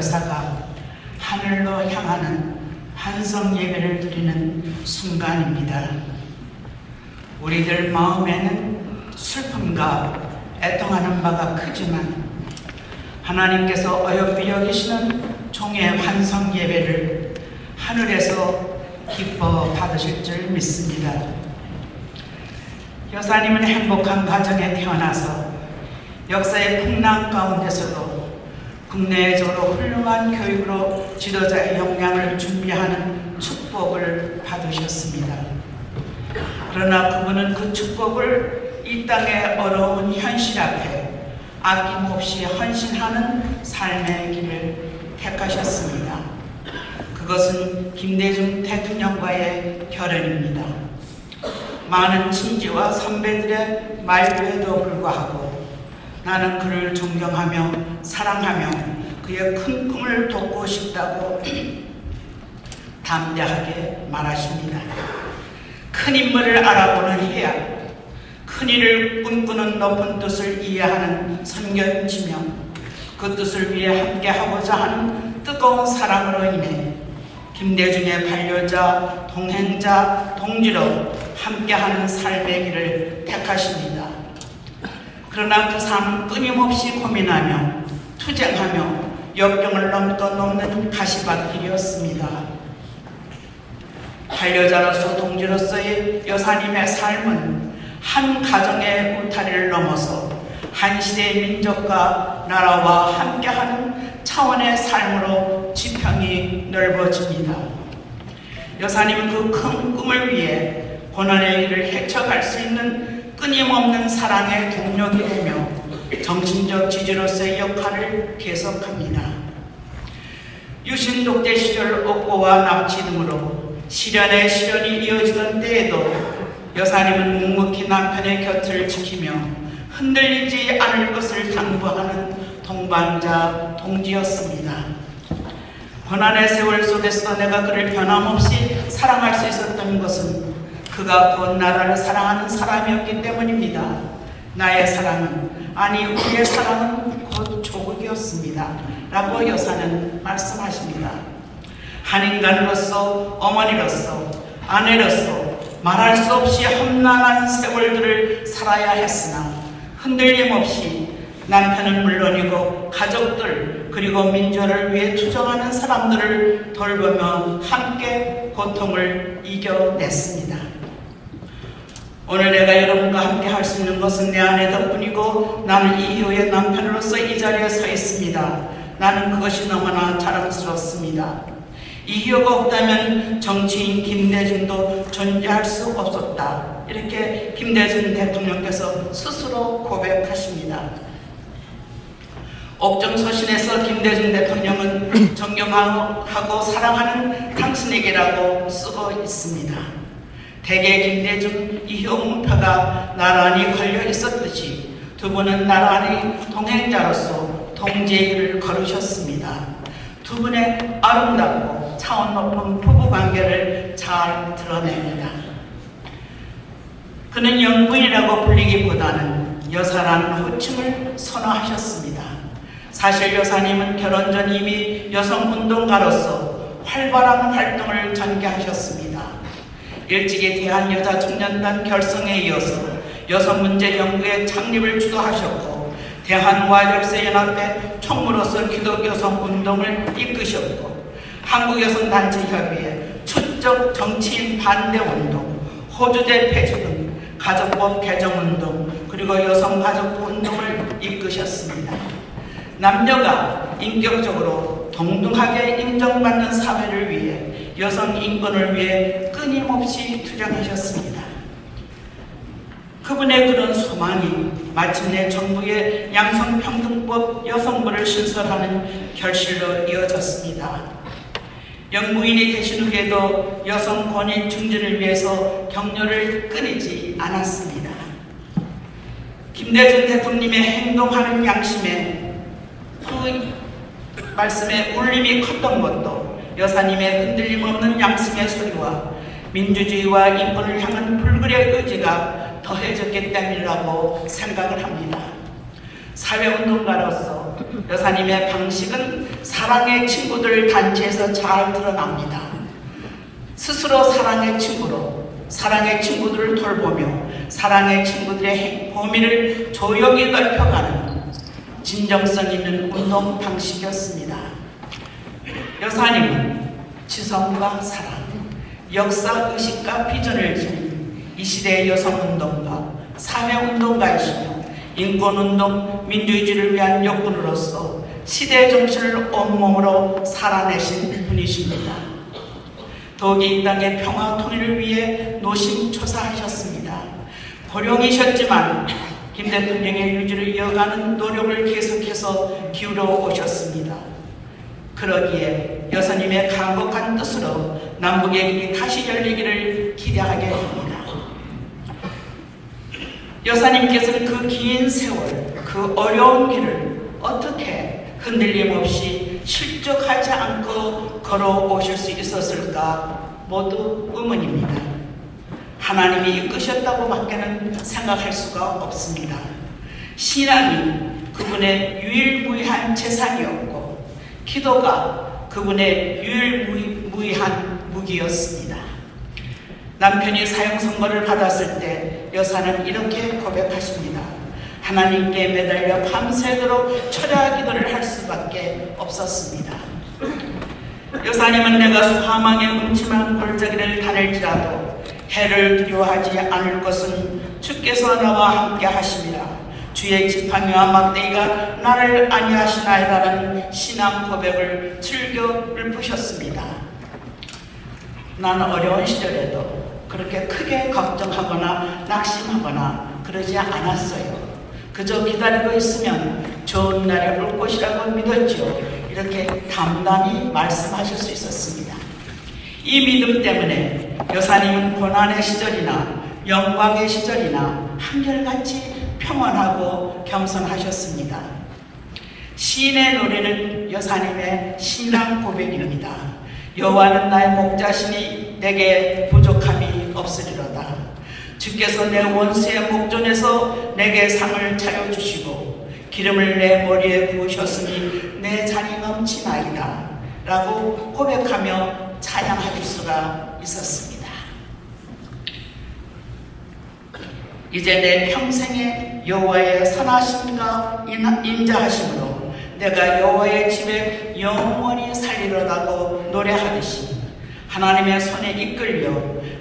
여사가 하늘로 향하는 환성 예배를 드리는 순간입니다. 우리들 마음에는 슬픔과 애통하는 바가 크지만 하나님께서 어여삐 여기시는 종의 환성 예배를 하늘에서 기뻐 받으실 줄 믿습니다. 여사님은 행복한 가정에 태어나서 역사의 풍랑 가운데서도 국내적으로 훌륭한 교육으로 지도자의 역량을 준비하는 축복을 받으셨습니다. 그러나 그분은 그 축복을 이 땅의 어려운 현실 앞에 아낌없이 헌신하는 삶의 길을 택하셨습니다. 그것은 김대중 대통령과의 결연입니다. 많은 친지와 선배들의 말로에도 불구하고 나는 그를 존경하며 사랑하며 그의 큰 꿈을 돕고 싶다고 담대하게 말하십니다. 큰 인물을 알아보는 해야 큰 일을 꿈꾸는 높은 뜻을 이해하는 선결지며 그 뜻을 위해 함께하고자 하는 뜨거운 사랑으로 인해 김대중의 반려자, 동행자, 동지로 함께하는 삶의 길을 택하십니다. 그러나 그 삶은 끊임없이 고민하며 투쟁하며 역경을 넘도 넘는 가시밭길이었습니다. 반려자로서 동지로서의 여사님의 삶은 한 가정의 울타리를 넘어서 한 시대의 민족과 나라와 함께하는 차원의 삶으로 지평이 넓어집니다. 여사님은 그큰 꿈을 위해 고난의 길을 헤쳐갈 수 있는 끊임없는 사랑의 동력이 되며 정신적 지지로서의 역할을 계속합니다. 유신 독재 시절 옥고와 납치 등으로 시련의 시련이 이어지던 때에도 여사님은 묵묵히 남편의 곁을 지키며 흔들리지 않을 것을 당부하는 동반자 동지였습니다. 고난의 세월 속에서 내가 그를 변함없이 사랑할 수 있었던 것은 그가 곧 나라를 사랑하는 사람이었기 때문입니다. 나의 사랑은 아니 우리의 사랑은 곧 조국이었습니다. 라고 여사는 말씀하십니다. 한 인간으로서 어머니로서 아내로서 말할 수 없이 험난한 세월들을 살아야 했으나 흔들림 없이 남편은 물론이고 가족들 그리고 민족을 위해 투정하는 사람들을 돌보며 함께 고통을 이겨냈습니다. 오늘 내가 여러분과 함께 할 수 있는 것은 내 아내 덕분이고 나는 이효의 남편으로서 이 자리에 서 있습니다. 나는 그것이 너무나 자랑스럽습니다. 이효가 없다면 정치인 김대중도 존재할 수 없었다. 이렇게 김대중 대통령께서 스스로 고백하십니다. 옥정서신에서 김대중 대통령은 존경하고 사랑하는 당신에게라고 쓰고 있습니다. 대개 김대중, 이효문표가 나란히 걸려 있었듯이 두 분은 나란히 동행자로서 동제일을 걸으셨습니다. 두 분의 아름답고 차원 높은 부부 관계를 잘 드러냅니다. 그는 영부인이라고 불리기보다는 여사라는 호칭을 선호하셨습니다. 사실 여사님은 결혼 전 이미 여성운동가로서 활발한 활동을 전개하셨습니다. 일찍이 대한여자청년단 결성에 이어서 여성문제 연구회 창립을 주도하셨고 대한와력세연합회 총무로서 기독여성운동을 이끄셨고 한국여성단체협의회 추적 정치인 반대운동, 호주제 폐지 등 가족법 개정운동 그리고 여성가족운동을 이끄셨습니다. 남녀가 인격적으로 동등하게 인정받는 사회를 위해 여성 인권을 위해 끊임없이 투쟁하셨습니다. 그분의 그런 소망이 마침내 정부의 양성평등법 여성부를 신설하는 결실로 이어졌습니다. 영부인이 되신 후에도 여성 권익 증진을 위해서 격려를 끊이지 않았습니다. 김대중 대통령의 행동하는 양심에 그 말씀에 울림이 컸던 것도 여사님의 흔들림 없는 양심의 소리와 민주주의와 인권을 향한 불굴의 의지가 더해졌기 때문이라고 생각을 합니다. 사회운동가로서 여사님의 방식은 사랑의 친구들 단체에서 잘 드러납니다. 스스로 사랑의 친구로 사랑의 친구들을 돌보며 사랑의 친구들의 행- 범위를 조용히 넓혀가는 진정성 있는 운동 방식이었습니다. 여사님은 지성과 사랑, 역사 의식과 비전을 지닌 이 시대의 여성운동가, 사회운동가이시며 인권운동, 민주주의를 위한 역군으로서 시대 정신을 온몸으로 살아내신 분이십니다. 더욱이 이 땅의 평화 통일을 위해 노심초사하셨습니다. 고령이셨지만 김 대통령의 유지를 이어가는 노력을 계속해서 기울여 오셨습니다. 그러기에 여사님의 강곡한 뜻으로 남북의 길이 다시 열리기를 기대하게 됩니다. 여사님께서는 그 긴 세월, 그 어려운 길을 어떻게 흔들림 없이 실족하지 않고 걸어오실 수 있었을까 모두 의문입니다. 하나님이 이끄셨다고 밖에는 생각할 수가 없습니다. 신앙이 그분의 유일무이한 재산이었고 기도가 그분의 유일무이한 무기였습니다. 남편이 사형 선고를 받았을 때 여사는 이렇게 고백하십니다. 하나님께 매달려 밤새도록 철야 기도를 할 수밖에 없었습니다. 여사님은 내가 사망의 음침한 골짜기를 다닐지라도 해를 두려워하지 않을 것은 주께서 나와 함께 하심이라. 주의 지팡이와 막대기가 나를 아니하시나이다라는 신앙 고백을 즐겨 읊으셨습니다. 나는 어려운 시절에도 그렇게 크게 걱정하거나 낙심하거나 그러지 않았어요. 그저 기다리고 있으면 좋은 날이 올 것이라고 믿었죠. 이렇게 담담히 말씀하실 수 있었습니다. 이 믿음 때문에 여사님은 고난의 시절이나 영광의 시절이나 한결같이 평안하고 겸손하셨습니다. 시인의 노래는 여사님의 신앙 고백입니다. 여호와는 나의 목자시니 내게 부족함이 없으리로다. 주께서 내 원수의 목전에서 내게 상을 차려주시고 기름을 내 머리에 부으셨으니 내 잔이 넘치나이다. 라고 고백하며 찬양할 수가 있었습니다. 이제 내 평생에 여호와의 선하심과 인- 인자하심으로 내가 여호와의 집에 영원히 살리로다고 노래하듯이 하나님의 손에 이끌려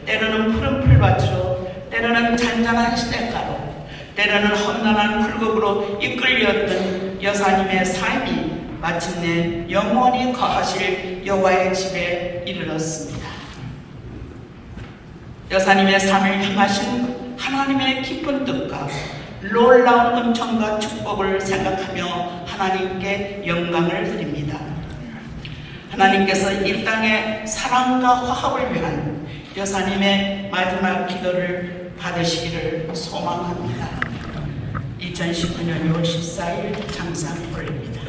때로는 푸른 풀밭으로 때로는 잔잔한 시냇가로 때로는 험난한 굴곡으로 이끌렸던 여사님의 삶이 마침내 영원히 거하실 여호와의 집에 이르렀습니다. 여사님의 삶을 향하신 하나님의 깊은 뜻과 놀라운 은총과 축복을 생각하며 하나님께 영광을 드립니다. 하나님께서 이 땅의 사랑과 화합을 위한 여사님의 마지막 기도를 받으시기를 소망합니다. 2019년 6월 14일 장상 올립니다.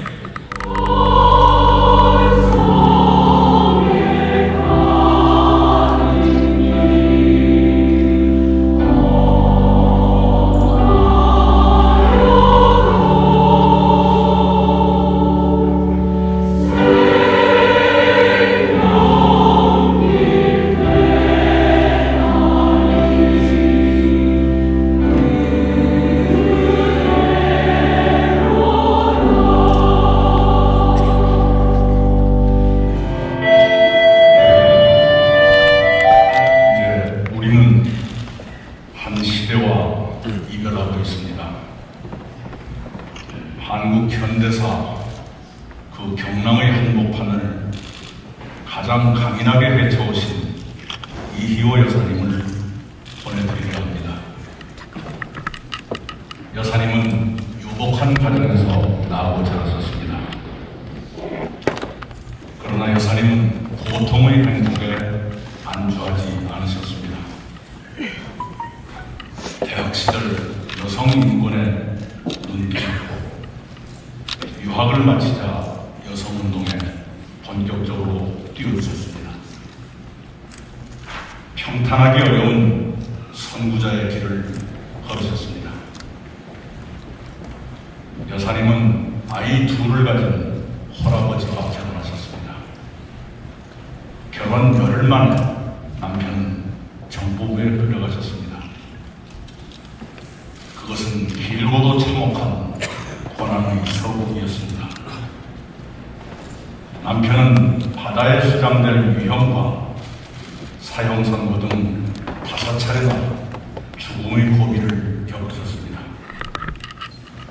시대와 이별하고 있습니다. 한국 현대사 그 경랑의 한복판을 가장 강인하게 헤쳐오신 이희호 여사님을 보내드리려 합니다. 여사님은 유복한 가정에서 나고 자라셨습니다. 그러나 여사님은 고통의 행복에 안주하지 대학 시절 여성 인권에 눈뜨고 유학을 마치자 여성 운동에 본격적으로 뛰어드셨습니다. 평탄하기 어려운 선구자의 길을 걸으셨습니다. 여사님은 아이 둘을 가진 홀아버지와 결혼하셨습니다. 결혼 열흘 만에 남편은 정보부에 끌려가셨습니다. 그것은 길고도 참혹한 고난의 서국이었습니다. 남편은 바다에 수장될 위험과 사형 선고 등 다섯 차례나 죽음의 고비를 겪으셨습니다.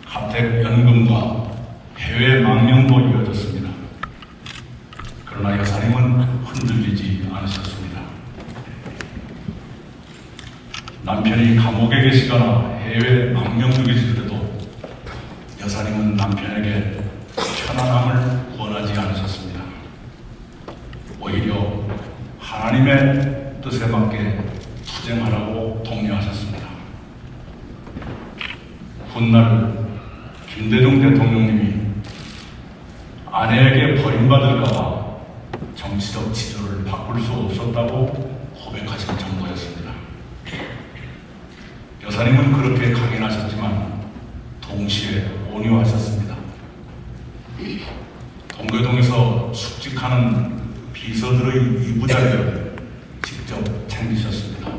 가택 연금과 해외 망명도 이어졌습니다. 그러나 여사님은 흔들리지 않으셨습니다. 남편이 감옥에 계시거나 해외 망명 때도 여사님은 남편에게 편안함을 구원하지 않으셨습니다. 오히려 하나님의 뜻에 맞게 투쟁하라고 독려하셨습니다. 훗날 김대중 대통령님이 아내에게 버림받을까봐 정치적 지조를 바꿀 수 없었다고 고백하신 정도였습니다. 여사님은 그렇게 강인하셨지만 동시에 온유하셨습니다. 동교동에서 숙직하는 비서들의 이부자리를 직접 챙기셨습니다.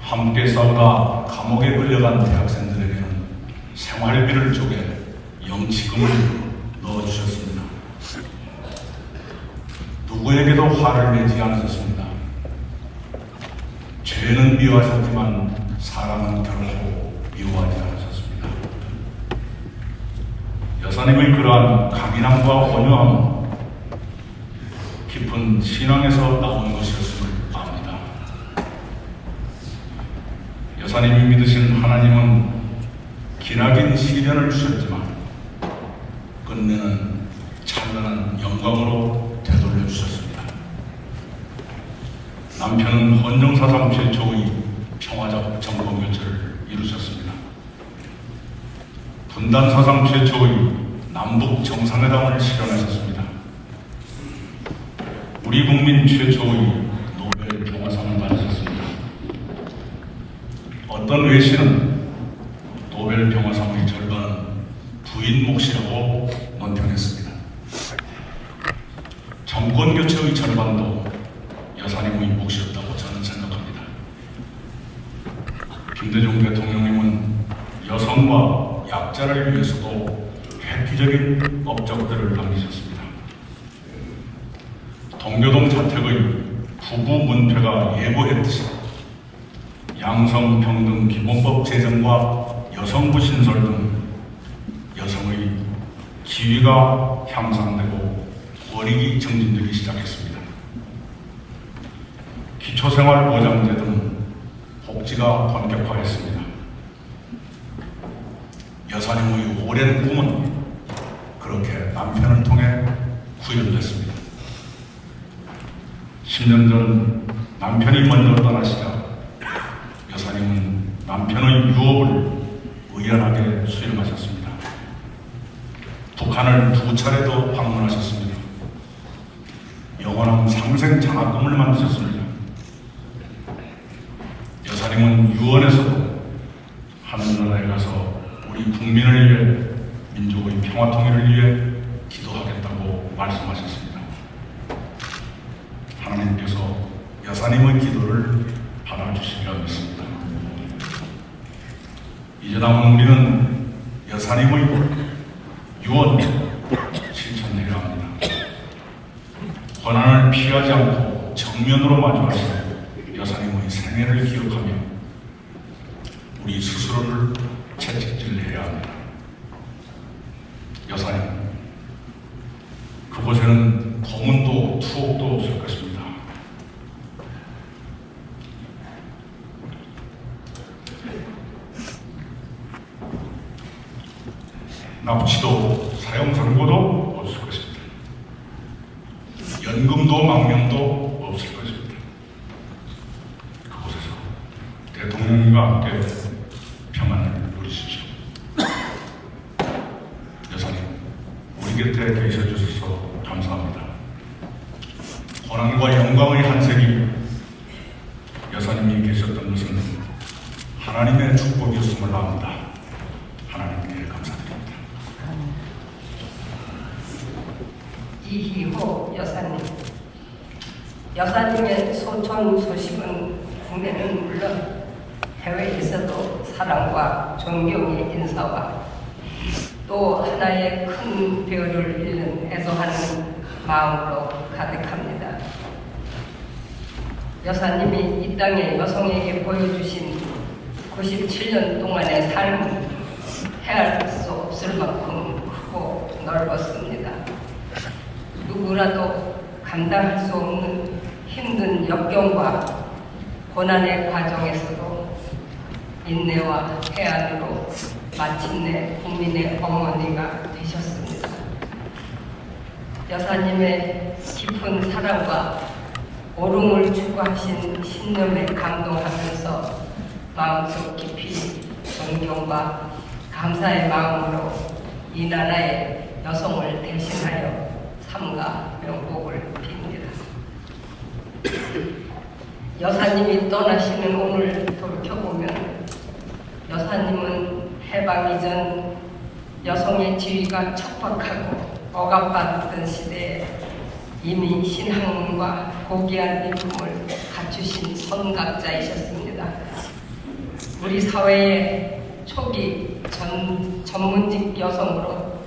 함께 싸우다 감옥에 끌려간 대학생들에게는 생활비를 쪼개 영치금을 넣어주셨습니다. 누구에게도 화를 내지 않으셨습니다. 죄는 미워하셨지만 사람은 결코 미워하지 않으셨습니다. 여사님의 그러한 강인함과 온유함은 깊은 신앙에서 나온 것이었음을 압니다. 여사님이 믿으신 하나님은 기나긴 시련을 주셨지만 끝내는 찬란한 영광으로 되돌려 주셨습니다. 남편은 헌정사상 최초의 평화적 정권 교체를 이루셨습니다. 분단사상 최초의 남북 정상회담을 실현하셨습니다. 우리 국민 최초의 노벨 평화상을 받으셨습니다. 어떤 외신은 노벨 평화상의 절반은 부인 몫이라고 논평했습니다. 정권 교체의 절반도 여사님의 몫이었다고 저는 생각합니다. 김대중 대통령님은 여성과 약자를 위해서도 획기적인 업적들을 남기셨습니다. 동교동 자택의 부부 문패가 예고했듯이 양성평등 기본법 제정과 여성부 신설 등 여성의 지위가 향상되고 권익이 증진되기 시작했습니다. 기초생활 보장제 등 복지가 본격화했습니다. 여사님의 오랜 꿈은 그렇게 남편을 통해 구현됐습니다. 10년 전 남편이 먼저 떠나시자 여사님은 남편의 유업을 의연하게 수행하셨습니다. 북한을 두 차례도 방문하셨습니다. 영원한 상생 장학금을 만드셨습니다. 여사님은 유언에서도 하늘나라에 가서 우리 국민을 위해 민족의 평화 통일을 위해 기도하겠다고 말씀하셨습니다. 하나님께서 여사님의 기도를 받아주시리라 믿습니다. 이제 남은 우리는 여사님의 유언 실천해야 합니다. 고난을 피하지 않고 정면으로 마주하시는 여사님의 생애를 기억하며 우리 스스로를 채찍질해야 합니다. 여사님, 그곳에는 고문도 투옥도 없을 것입니다. 납치도 사형 선고도 없을 것입니다. 연금도 망명도 없을 것입니다. 그곳에서 대통령과 함께 평안을 누리십시오. 여사님, 우리 곁에 계셔 주셔서 감사합니다. 고난과 영광의 한색이 여사님이 계셨던 것은 하나님의 축복이었음을 압니다. 하나님께 감사드립니다. 이희호 여사님. 여사님의 소천 소식은 국내는 물론 해외에서도 사랑과 존경의 인사와 또 하나의 큰 배우를 잃는 애도하는 마음으로 가득합니다. 여사님이 이 땅에 여성에게 보여주신 97년 동안의 삶은 헤아릴 수 없을 만큼 크고 넓었습니다. 누구라도 감당할 수 없는 힘든 역경과 고난의 과정에서도 인내와 해안으로 마침내 국민의 어머니가. 여사님의 깊은 사랑과 오름을 추구하신 신념에 감동하면서 마음속 깊이 존경과 감사의 마음으로 이 나라의 여성을 대신하여 삼가 명복을 빕니다. 여사님이 떠나시는 오늘 돌이켜보면 여사님은 해방 이전 여성의 지위가 척박하고 억압받던 시대에 이미 신학문과 고귀한 인품을 갖추신 선각자이셨습니다. 우리 사회의 초기 전, 전문직 여성으로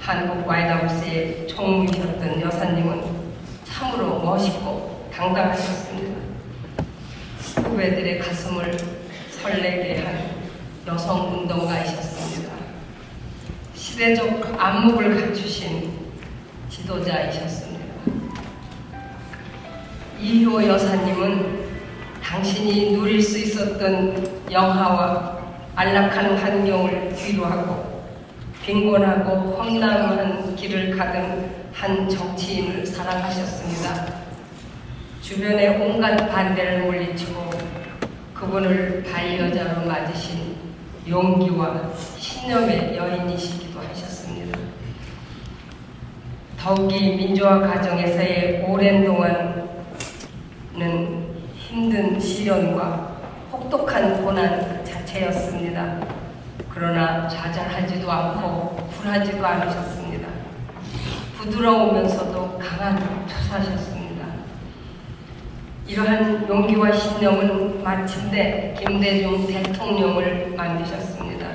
한국 와이드하우스의 총무이셨던 여사님은 참으로 멋있고 당당하셨습니다. 후배들의 가슴을 설레게 한 여성 운동가이셨습니다. 시대적 안목을 갖추신 지도자이셨습니다. 이효 여사님은 당신이 누릴 수 있었던 영하와 안락한 환경을 뒤로하고 빈곤하고 험난한 길을 가던 한 정치인을 사랑하셨습니다. 주변의 온갖 반대를 물리치고 그분을 반려자로 맞으신 용기와 신념의 하셨습니다. 더욱이 민주화 과정에서의 오랜 동안은 힘든 시련과 혹독한 고난 그 자체였습니다. 그러나 좌절하지도 않고 굴하지도 않으셨습니다. 부드러우면서도 강한 투사셨습니다. 이러한 용기와 신념은 마침내 김대중 대통령을 만드셨습니다.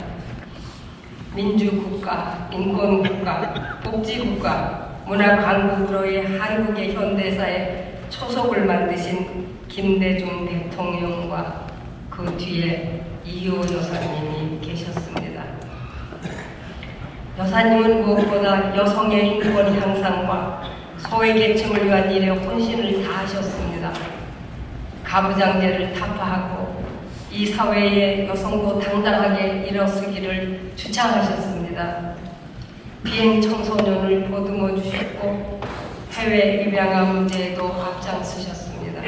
민주국가, 인권국가, 복지국가, 문화 강국으로의 한국의 현대사에 초석을 만드신 김대중 대통령과 그 뒤에 이효 여사님이 계셨습니다. 여사님은 무엇보다 여성의 인권 향상과 소외계층을 위한 일에 혼신을 다하셨습니다. 가부장제를 타파하고 이 사회에 여성도 당당하게 일어서기를 주창하셨습니다. 비행 청소년을 보듬어 주셨고 해외 입양아 문제에도 앞장서셨습니다.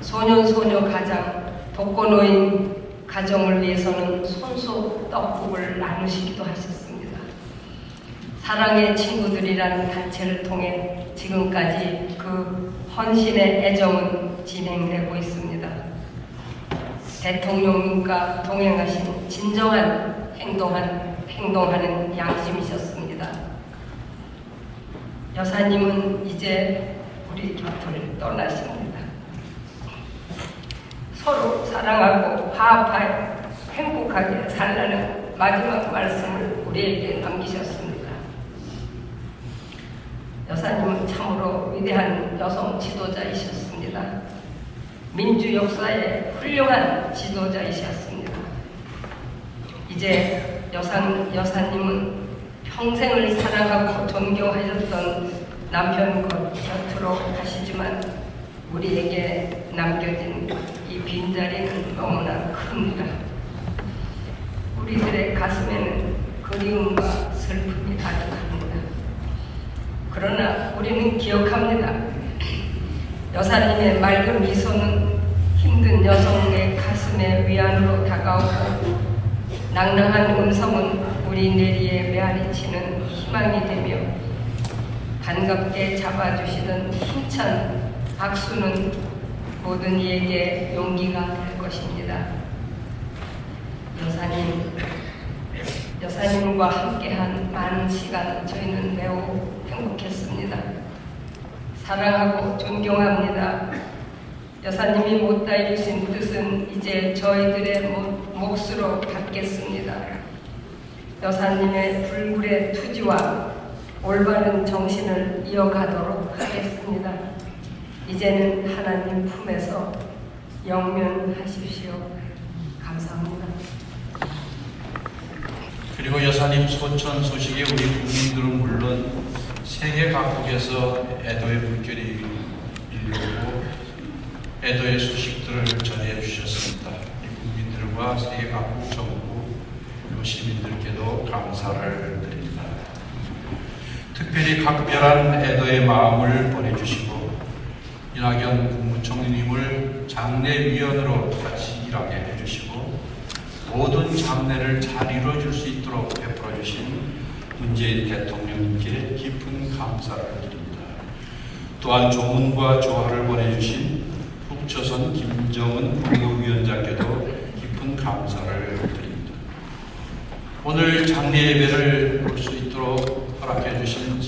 소년 소녀 가장 독거노인 가정을 위해서는 손수 떡국을 나누시기도 하셨습니다. 사랑의 친구들이라는 단체를 통해 지금까지 그 헌신의 애정은 진행되고 있습니다. 대통령과 동행하신 진정한 행동한, 행동하는 양심이셨습니다. 여사님은 이제 우리 곁을 떠나십니다. 서로 사랑하고 화합하여 행복하게 살라는 마지막 말씀을 우리에게 남기셨습니다. 여사님은 참으로 위대한 여성 지도자이셨습니다. 민주 역사의 훌륭한 지도자이셨습니다. 이제 여상, 여사님은 평생을 사랑하고 존경하셨던 남편 것 곁으로 가시지만 우리에게 남겨진 이 빈자리는 너무나 큽니다. 우리들의 가슴에는 그리움과 슬픔이 가득합니다. 그러나 우리는 기억합니다. 여사님의 맑은 미소는 힘든 여성의 가슴에 위안으로 다가오고 낭낭한 음성은 우리 내리에 메아리치는 희망이 되며 반갑게 잡아주시던 힘찬 박수는 모든 이에게 용기가 될 것입니다. 여사님, 여사님과 함께한 많은 시간 저희는 매우 행복했습니다. 사랑하고 존경합니다. 여사님이 못다 이루신 뜻은 이제 저희들의 모- 몫으로 갖겠습니다. 여사님의 불굴의 투지와 올바른 정신을 이어가도록 하겠습니다. 이제는 하나님 품에서 영면하십시오. 감사합니다. 그리고 여사님 소천 소식에 우리 국민들은 물론 세계 각국에서 애도의 물결이 일려오고 애도의 소식들을 전해 주셨습니다. 이 국민들과 세계 각국 정부 시민들께도 감사를 드립니다. 특별히 각별한 애도의 마음을 보내주시고 이낙연 국무총리님을 장례위원으로 같이 일하게 해주시고 모든 장례를 잘 이루어질 수 있도록 베풀어 주신 문재인 대통령님께 깊은 감사를 드립니다. 또한 조문과 조화를 보내주신 북조선 김정은 국무위원장께도 감사를 드립니다. 오늘 장례 예배를 볼 수 있도록 허락해 주신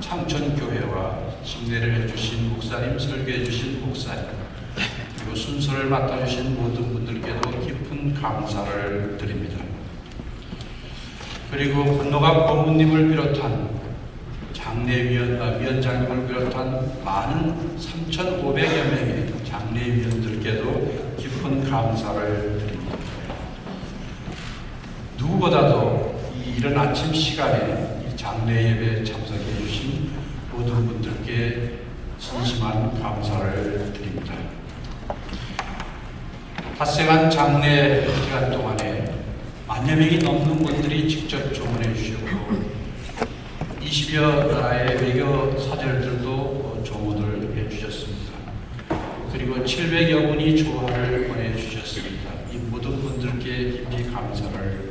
창천교회와 침례를 해주신 목사님, 설교해 주신 목사님, 그리고 순서를 맡아주신 모든 분들께도 깊은 감사를 드립니다. 그리고 분노가 고문님을 비롯한 장례위원, 아, 위원장님을 비롯한 많은 3,500여 명의 장례위원들께도 깊은 감사를 드립니다. 누구보다도 이 이른 아침 시간에 이 장례 예배에 참석해 주신 모든 분들께 진심한 감사를 드립니다. 핫생한 장례 기간 동안에 만여 명이 넘는 분들이 직접 조문해 주셨고 20여 나라의 외교 사절들도 조문을 해 주셨습니다. 그리고 700여 분이 조화를 보내주셨습니다. 이 모든 분들께 깊이 감사를.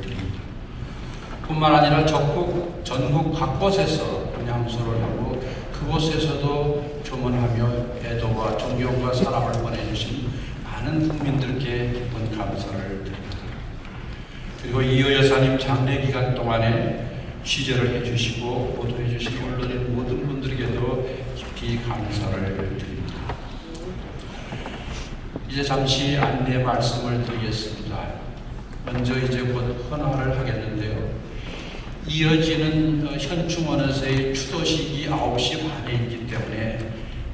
뿐만 아니라 전국, 전국 각곳에서 양소를 하고 그곳에서도 조문하며 애도와 존경과 사랑을 보내주신 많은 국민들께 깊은 감사를 드립니다. 그리고 이호 여사님 장례 기간 동안에 취재를 해주시고 보도해 주신 언론인 모든 분들에게도 깊이 감사를 드립니다. 이제 잠시 안내 말씀을 드리겠습니다. 먼저 이제 곧 헌화를 하겠는데요. 이어지는 어, 현충원에서의 추도식이 9시 반에 있기 때문에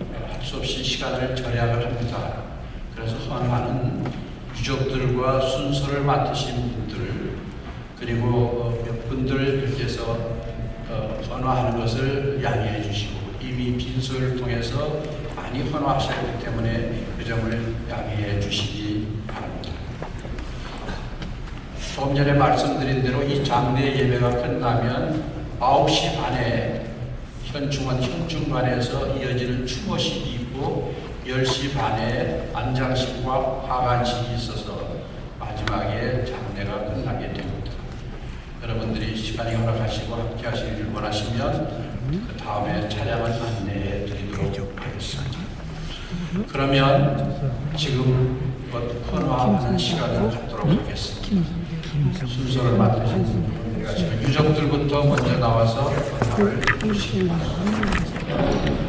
어, 할수 없이 시간을 절약을 합니다. 그래서 헌화는 유족들과 순서를 맡으신 분들 그리고 어, 몇 분들께서 어, 헌화하는 것을 양해해 주시고 이미 빈소를 통해서 많이 헌화하셨기 때문에 그 점을 양해해 주시기. 조금 전에 말씀드린 대로 이 장례 예배가 끝나면 9시 반에 현충원 현충관에서 이어지는 추모식이 있고 10시 반에 안장식과 화관식이 있어서 마지막에 장례가 끝나게 됩니다. 여러분들이 시간이 허락하시고 함께 하시기를 원하시면 그 다음에 차량을 안내해 드리도록 하겠습니다. 그러면 지금 곧 헌화하는 시간을 갖도록 하겠습니다. 순서를 맡으신 분들이 가시면 유족들부터 먼저 나와서 헌화를 해주시기 바랍니다.